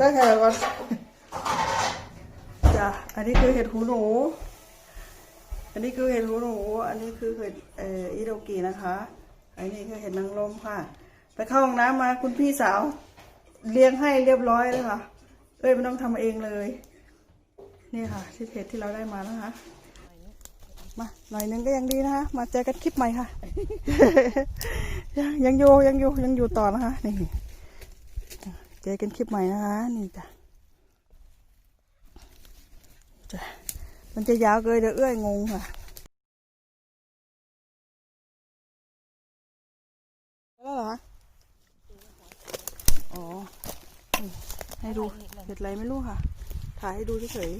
ได้แค่ก่อนจ้ะอันนี้คือเห็ดหูหนู อันนี้คือเห็ดหูหนู อันนี้คือเห็ดเอ่ออิโดกินะคะ อันนี้คือเห็ดนางรมค่ะ ไปเข้าห้องน้ำมาคุณพี่สาวเลี้ยงให้เรียบร้อยเลยค่ะ เอ้ยไม่ต้องทำเองเลย นี่ค่ะที่เห็ดที่เราได้มานะคะ มาหน่อยนึงก็ยังดีนะคะ มาเจอกันคลิปใหม่ค่ะ ยังยังอยู่ยังอยู่ยังอยู่ต่อนะคะนี่ เจอกันคลิปใหม่นะคะ นี่จ้ะจ้ะมันจะยาวเกินเดี๋ยวเอื้อยงงค่ะแล้วเหรออ๋อ ให้ดูเห็ดอะไรไม่รู้ค่ะ ถ่ายให้ดูเฉย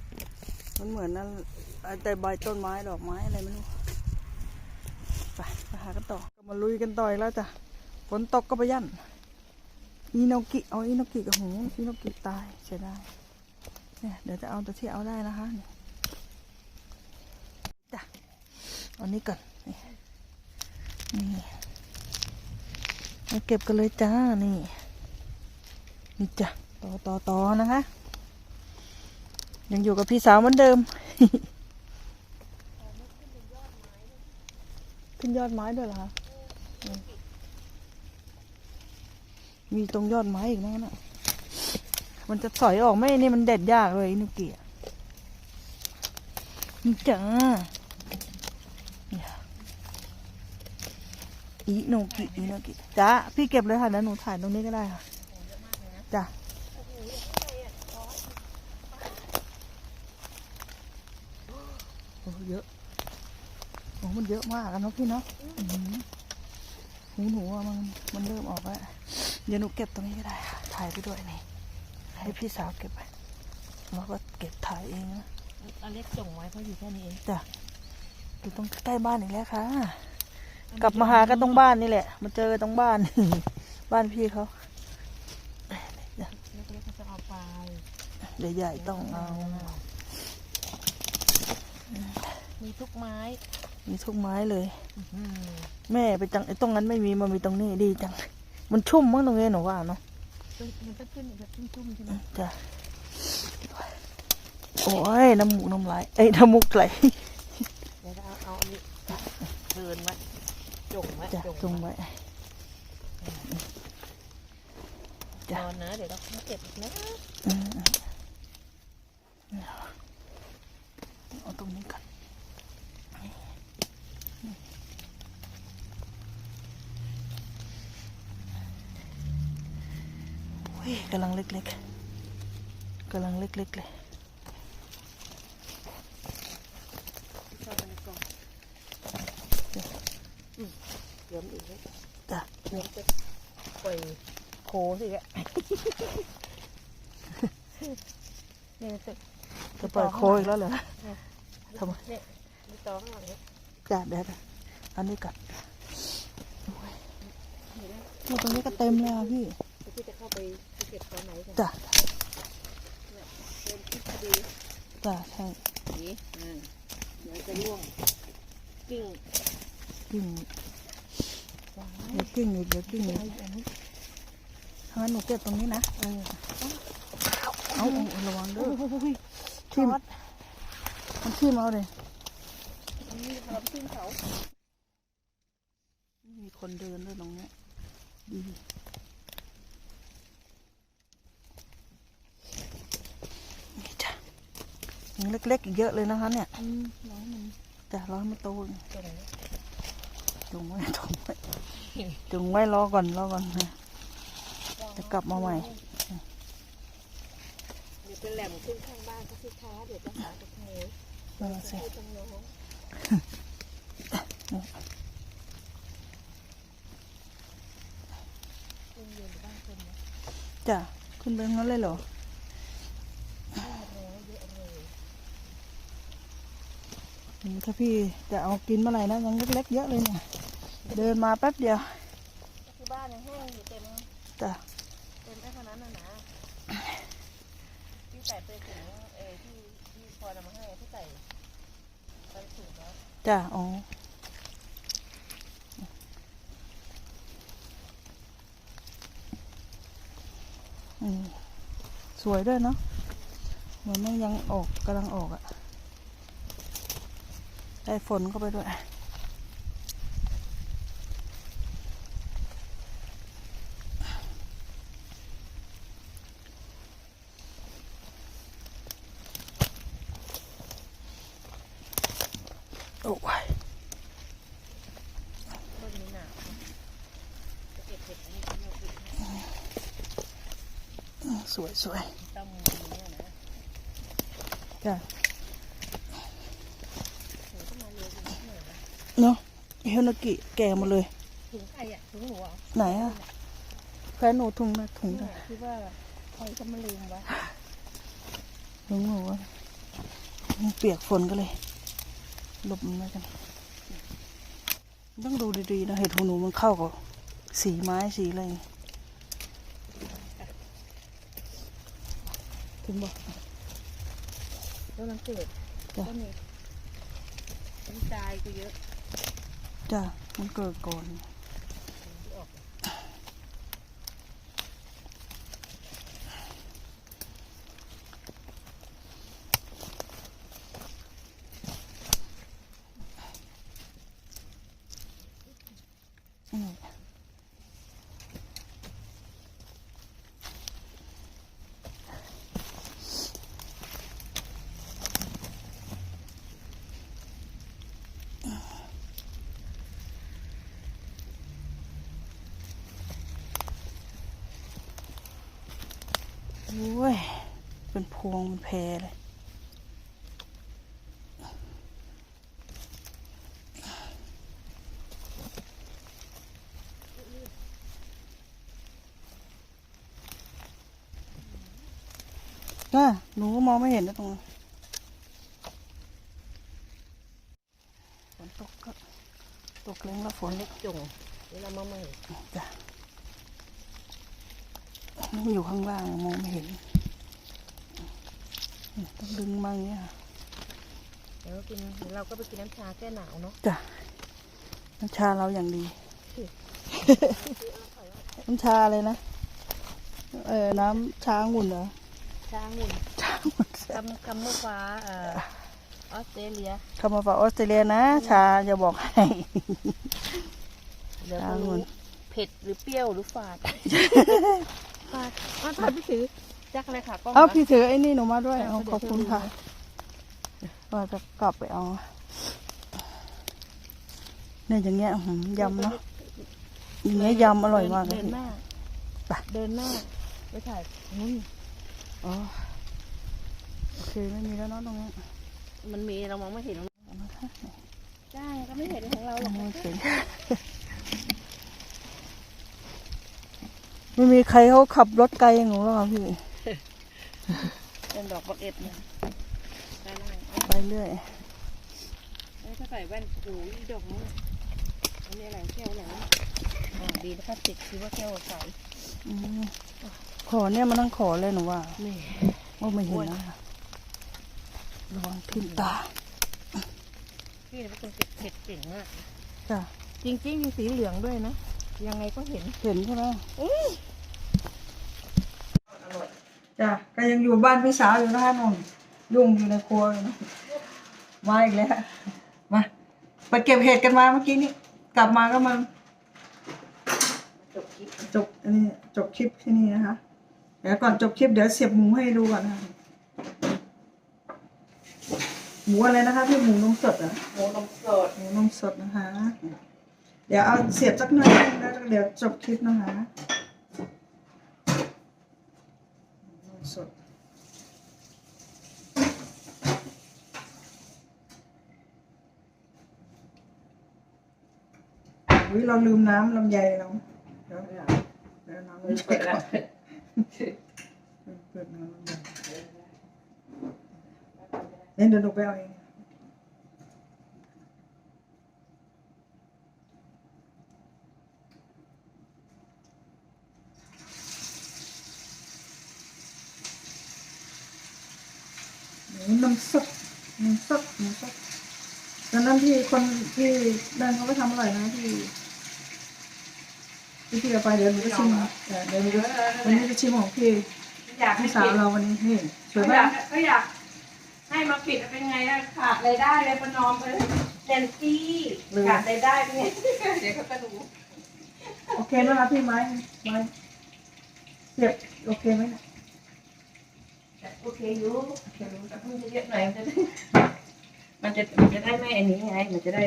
ๆมันเหมือนนั่นแต่ใบต้นไม้ดอกไม้อะไรไม่รู้ไปไปหากันต่อก็มาลุยกันต่อยแล้วจ้ะฝนตกก็ไปยัน อีโนกิเอาอีโนกิกับหูอีโนกิตายเสียดายเนี่ยเดี๋ยวจะเอาตัวที่เอาได้นะคะจ้ะเอานี้ก่อนนี่นี่มาเก็บกันเลยจ้านี่นี่จ้ะต่อต่อต่อนะคะ ยังอยู่กับพี่สาวเหมือนเดิมขึ้นยอดไม้ด้วยเหรอคะ มีตรงยอดไม้อีกนะน่ะ มันจะสอยออกไหมนี่มันเด็ดยากเลยนุกี้อะนี่จ้านี่ยอีโนกิอีโนกิจ้าพี่เก็บเลยค่ะแล้วหนูถ่ายตรงนี้ก็ได้ค่ะจ้าโอ้เยอะโอ้มันเยอะมากนะพี่เนาะหูหนูมันมันเริ่มออกแล้ว เดี๋ยวหนูเก็บตรงนี้ก็ได้ค่ะ ถ่ายไปด้วยนี่ ให้พี่สาวเก็บไปแล้วก็เก็บถ่ายเองนะอันเล็กส่งไว้เพราะอยู่แค่นี้เองจ้ะอยู่ตรงใกล้บ้านอีกแล้วค่ะ กลับมาหากันตรงบ้านนี่แหละ มาเจอตรงบ้าน บ้านพี่เขาเล็กๆก็จะเอาไปใหญ่ๆต้องเอา มีทุกไม้ มีทุกไม้เลยอืมแม่ไปจังไอ้ตรงนั้นไม่มีมันมีตรงนี้ดีจัง มันชุ่มมั้งตรงนี้หนูว่าเนาะมันก็ขึ้นแบบชุ่มๆใช่ไหมจ้ะโอ้ยน้ำมูกน้ำลายเอ้ยน้ำมูกไหลเดี๋ยวจะเอาเอาอันนี้เดินไว้จงไว้จ้ะจงไว้จ้ะนอนนะเดี๋ยวเราเก็บอีกนะอืมเอาตรงนี้ก่อน ยกำลังเล็กๆกำลังเล็กๆเลยชอบในกล่องเดี๋ยวอีกแล้วจ้ะเดี๋ยวจะปล่อยโคสิแกเนี่ยจะจะปล่อยโคอีกแล้วเหรอทำไมเนี่ยมีตอข้างหลังเนี่ยจ้ะเดี๋ยวๆอันนี้ก่อนโอ้ยโอ้ตรงนี้ก็เต็มเลยอะพี่เดี๋ยวพี่จะเข้าไปเก็บตอนไหนกันจ้ะเป็นที่พอดีจ้ะใช่นี่อ่าเดี๋ยวจะร่วงกิ้งกิ้งว้าเดี๋ยวกิ้งอีกเดี๋ยวกิ้งอีกยอันนี้ถ้างั้นหนูเก็บตรงนี้นะเออเอาเอาระวังเด้อโอ้ยทิ่มมันทิ่มเอาเลยนี่เราขึ้นเขามีคนเดินด้วยตรงเนี้ยดีนี่จ้ะ ยังเล็กๆอีกเยอะเลยนะคะเนี่ยอืมน้องมันจ้ะรอให้มันโตตรงไหนจงไว้จงไว้จงไว้รอก่อนรอก่อนนะจะกลับมาใหม่เดี๋ยวจะแหลมขึ้นข้างบ้านเขาสิค้าเดี๋ยวจะหาตะเทนั่นน่ะสิให้ต้องน้องโรงเรียนบ้านคนนะจ้ะขึ้นไปงั้นเลยเหรอ แล้วเยอะเลย อืม ถ้าพี่จะเอากินเมื่อไหร่นะยังเล็กๆเยอะเลยเนี่ยเดินมาแป๊บเดียวที่บ้านยังแห้งอยู่เต็มจ้ะเต็มได้ขนาดนั้นนะที่ใส่ไปถึงเออที่ที่พอนำมาให้ที่ใส่ไปถึงแล้วจ้ะอ๋ออืมสวยด้วยเนาะเหมือนมันยังออกกำลังออกอะ ได้ฝนเข้าไปด้วย โอ้ยต้นนี้หนาวจ ฮลนากิแก่หมดเลย ถุงใครอะถุงหนูเหรอะไหนอะแฟนหนูถุงนะถุงเนี่นะยคิดว่าใครก็มาลืมวะถุงหนูอะมันเปียกฝนก็เลยหลบมันไว้กัน ต้องดูดีๆนะเห็ดหูหนูมันเข้ากับสีไม้สีอะไรถึงบอกต้นน้ำเกิดจ้ะก็มีต้นตายก็เยอะ จ้ะมันเกิดก่อน ที่ออก อืม โอ้ย เป็นพวงเป็นแพรเลยน่ะหนูก็มองไม่เห็นนะตรงนั้นฝนตกก็ตกแรงแล้วฝนเล็กจงเวลามาใหม่จ้ะ มันอยู่ข้างล่างมองไม่เห็น ต้องดึงมาอย่างเงี้ยเดี๋ยวเรากินเดี๋ยวเราก็ไปกินน้ำชาแก้หนาวเนาะจ้ะน้ำชาเราอย่างดี น้ำชาเลยนะ เออน้ำชาองุ่นเหรอช้างหุ่นชาองุ่นคำคำเมื่อฟ้าเอ่อออสเตรเลียเข้ามาฝากออสเตรเลียนะ ชาจะบอกให้เดี๋ยวช้าก็งหุ่รู้นเผ็ดหรือเปรี้ยวหรือฝาด ฝาดอ้าวถ่ายไปถือจักอะไรค่ะกล้องเอานะพี่ถือไอ้นี่หนูมาด้วยเออเอาเดี๋ขยวอบคุณเธอดูค่ะว่าจะกลับไปเอาเนี่ยอย่างเงี้ยอื้อหือยำเนาะอย่างเงี้ยยำอร่อยมากเลเดิยนหน้าไปเดินหน้าไปถ่ายนู่นอ๋อโอเคไม่มีแล้วเนาะตรงนี้มันมีเรามองไม่เห็นจ้างก็ไม่เห็นของเราหรอก ไม่เห็นไม่มีใครเขาขับรถไกลอย่างหนูหรอกค่ะพี่ เป็นดอกบักเอ็ดเนี่ยได้ได้เอาไปเรื่อย เอ้ยถ้าใส่แว่นโอ้ยดอกนี้อันนี้อะไรแก้วไหนอ่าดีนะครับติดคือว่าแก้วใสอืมขอเนี่ยมันต้องขอเลยหนูว่านี่ว่าไม่เห็นนะระวังทิ่มตาพี่เป็นคนเก็บเผ็ดเก่งมากจ้ะจริงๆมีสีเหลืองด้วยนะ ยังไงก็เห็นเห็นใช่ไหมจ้ะก็ยังอยู่บ้านพี่สาวอยู่นะคะนนยุ่งอยู่ในครัวอยู่นะมาอีกแล้วมาไปเก็บเห็ดกันมาเมื่อกี้นี้กลับมาก็มาจบคลิปจบอันนี้จบคลิปที่นี่นะคะเดี๋ยวก่อนจบคลิปเดี๋ยวเสียบหมูให้ดูก่อนนะคะหมูอะไรนะคะพี่หมูนมสดเหรอะหมูนมสดหมูนมสดนะคะเดี๋ยวเอาเสียบสักหน่อยนึงแล้วเดี๋ยวจบคลิปนะคะนมสดอุ้ยเราลืมน้ำลำไยเราเดี๋ยวเดี๋ยวน้ำลำไยก่อนเปิดน้ำลำไยเดี๋ยวหนูไปเอาเอง น้ำสดน้ำสดน้ำสดตอนนั้นที่คนที่นั่นเขาก็ทำอร่อยนะที่ที่พี่เอาไปเดี๋ยวหนูจะชิมเออเดี๋ยวหนูจะวันนี้จะชิมของพี่อยากให้พี่สาวปิดเราวันนี้นี่สวยเขาอมายากกเขาอยากให้มาปิดเป็นไงล่ะขาดรายได้เลยประนอมไปเต็มที่ขาดรายได้เป็นไงเดี๋ยวเขาก็ดูโอเคไหมคะพี่ไม้ไม้เสียบโอเคไหมเนี่ยแต่โอ เคอยู่โอเครู้แต่เพิ่งจะเยอะหน่อยมันจะได้มันจะมันจะได้ไม่อันนี้ไง มันจะได้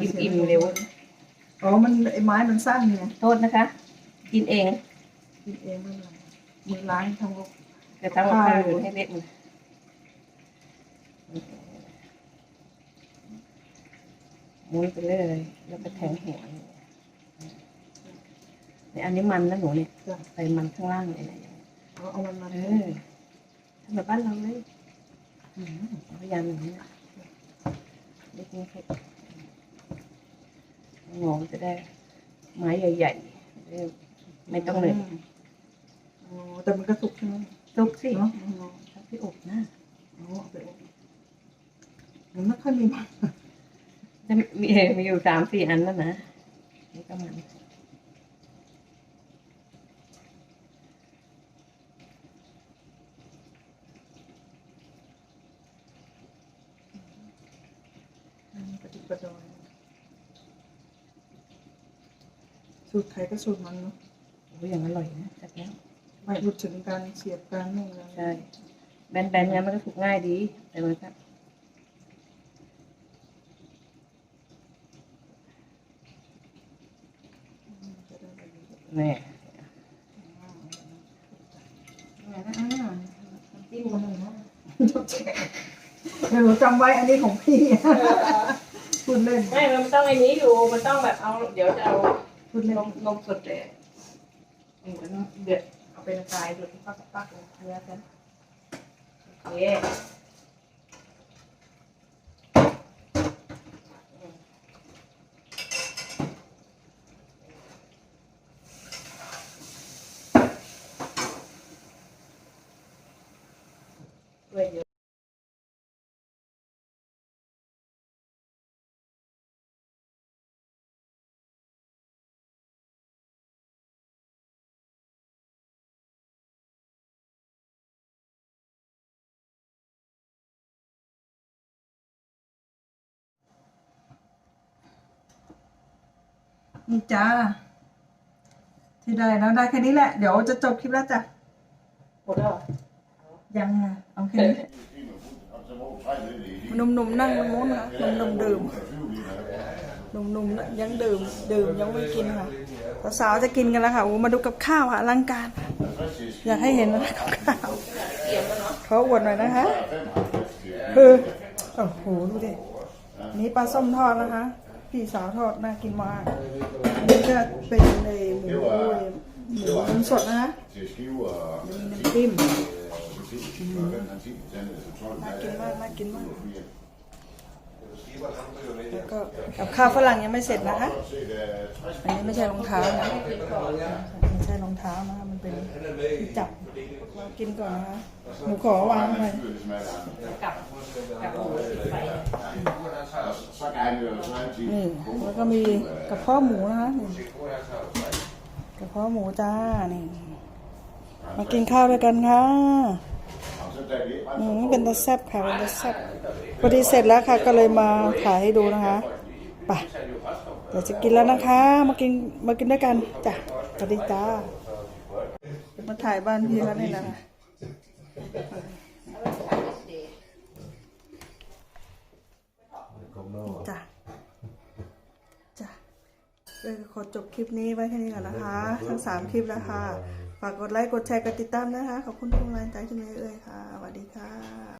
อิ่มอิ่มๆเร็วอ๋อมันไอ้ไม้มันสั้นไงโทษนะคะ กินเองกินเองไม่เป็นไรมือล้างทำก็แต่ทำกับข้าวอยู่ให้เล็กมันหมุนไปเรื่อยแล้วก็แทงหัวเนี่ยอันนี้มันนะหนูเนี่ยจะใส่มันข้างล่างเลยนะเอาเอามันมาเออทำ แบบบ้านเราเลยอืมพยายามอย่างนี้นะเล็กนี้ให้งอจะได้ ไม้ใหญ่ๆจะได้ไม่ต้องเหนื่อยอ๋อแต่มันก็สุกใช่ไหมลุกสิเนาะถ้าพี่อบนะอ๋อเอาไปอบมันไม่ค่อยมีมันจะมีมีอยู่สามสี่อันแล้วนะนี่ก็มัน มัน กระดิกกระดอยสูตรใครก็สูตรมันเนาะโอ้ยอย่างอร่อยนะจัดแล้วไม่พูดถึงการเสียบการนุ่งอะไรใช่แบนๆงั้นมันก็ถูกง่ายดี แต่มันก็จะได้แบบนี้แน่จิ้มมันหน่อยนะเดี๋ยวหนูจำไว้อันนี้ของพี่ พูดเล่นไม่มันต้องไอ้นี้อยู่ มันต้องแบบเอา เดี๋ยวจะเอาพูดเล่นนมนมสดเลยเหมือนเดือดเอาไปละลายดูปักปักๆเลยเนื้อกันโอเค นี่จ้า ที่ได้แล้วได้แค่นี้แหละ เดี๋ยวจะจบคลิปแล้วจ้ะหมดแล้วเหรอยังอะเอาแค่นี้หนุ่มๆนั่งตรงนู้นนะหนุ่มๆดื่มหนุ่มๆน่ะยังดื่ม ดื่มยังไม่กินค่ะสาวๆจะกินกันแล้วค่ะโอ้มาดูกับข้าวค่ะอลังการ อยากให้เห็นนะกับข้าวเขาอวดหน่อยนะคะคือโอ้โหดูดิอันนี่ปลาส้มทอดนะคะ พี่สาวทอดน่ากินมากอันนี้ก็เป็นในหมูหมูนมสดนะคะมีน้ำจิ้มน่ากินมากน่ากินมากแล้วก็กับข้าวฝรั่งยังไม่เสร็จนะคะ อันนี้ไม่ใช่รองเท้านะไม่ใช่รองเท้านะคะมันเป็นจับเรากินก่อนนะคะหนูขอวางหน่อยกับกับหมูใส่ นี่แล้วก็มีกระเพาะหมูนะคะนี่กระเพาะหมูจ้านี่มากินข้าวด้วยกันค่ะ Og så da vi อืมเป็นตาแซบค่ะเป็นตาแซบพอดีเสร็จแล้วค่ะ ก็เลยมาถ่ายให้ดูนะคะไปเดี๋ยวจะกินแล้วนะคะ มากินมากินด้วยกันจ้ะสวัสดีจ้าเดี๋ยวมาถ่ายบ้านพี่เขานี่แหละ จ้ะจ้ะเลยขอจบคลิปนี้ไว้แค่นี้ก่อนนะคะ ทั้งสามคลิปแล้วค่ะ ฝากกดไลค์ กดแชร์ กดติดตามนะคะ ขอบคุณทุกกำลังใจที่มีให้เอ่ยค่ะสวัสดีค่ะ